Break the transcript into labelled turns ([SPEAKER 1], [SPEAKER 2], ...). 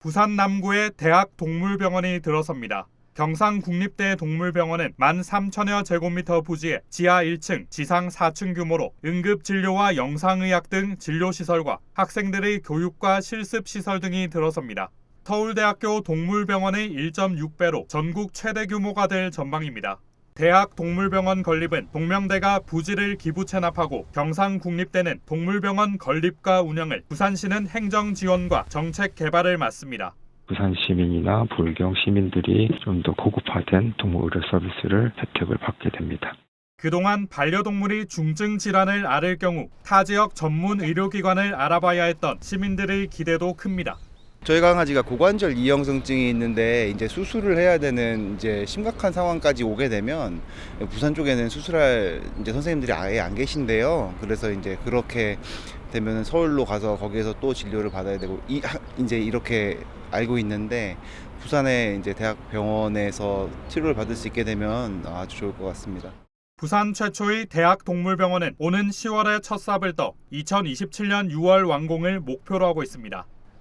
[SPEAKER 1] 부산 남구의 대학 동물병원이 들어섭니다. 경상국립대 동물병원은 1만 3천여 제곱미터 부지에 지하 1층, 지상 4층 규모로 응급진료와 영상의학 등 진료시설과 학생들의 교육과 실습시설 등이 들어섭니다. 서울대학교 동물병원의 1.6배로 전국 최대 규모가 될 전망입니다. 대학 동물병원 건립은 동명대가 부지를 기부 체납하고 경상국립대는 동물병원 건립과 운영을 부산시는 행정 지원과 정책 개발을 맡습니다.
[SPEAKER 2] 부산 시민이나 불경 시민들이 좀 더 고급화된 동물 의료 서비스를 혜택을 받게 됩니다.
[SPEAKER 1] 그동안 반려동물이 중증 질환을 앓을 경우 타 지역 전문 의료기관을 알아봐야 했던 시민들의 기대도 큽니다.
[SPEAKER 3] 저희 강아지가 고관절 이형성증이 있는데 이제 수술을 해야 되는 이제 심각한 상황까지 오게 되면 부산 쪽에는 수술할 이제 선생님들이 아예 안 계신데요. 그래서 이제 그렇게 되면 서울로 가서 거기에서 또 진료를 받아야 되고 이 하- 이제 이렇게 알고 있는데 부산의 이제 대학병원에서 치료를 받을 수 있게 되면 아주 좋을 것 같습니다.
[SPEAKER 1] 부산 최초의 대학 동물병원은 오는 10월에 첫 삽을 떠 2027년 6월 완공을 목표로 하고 있습니다.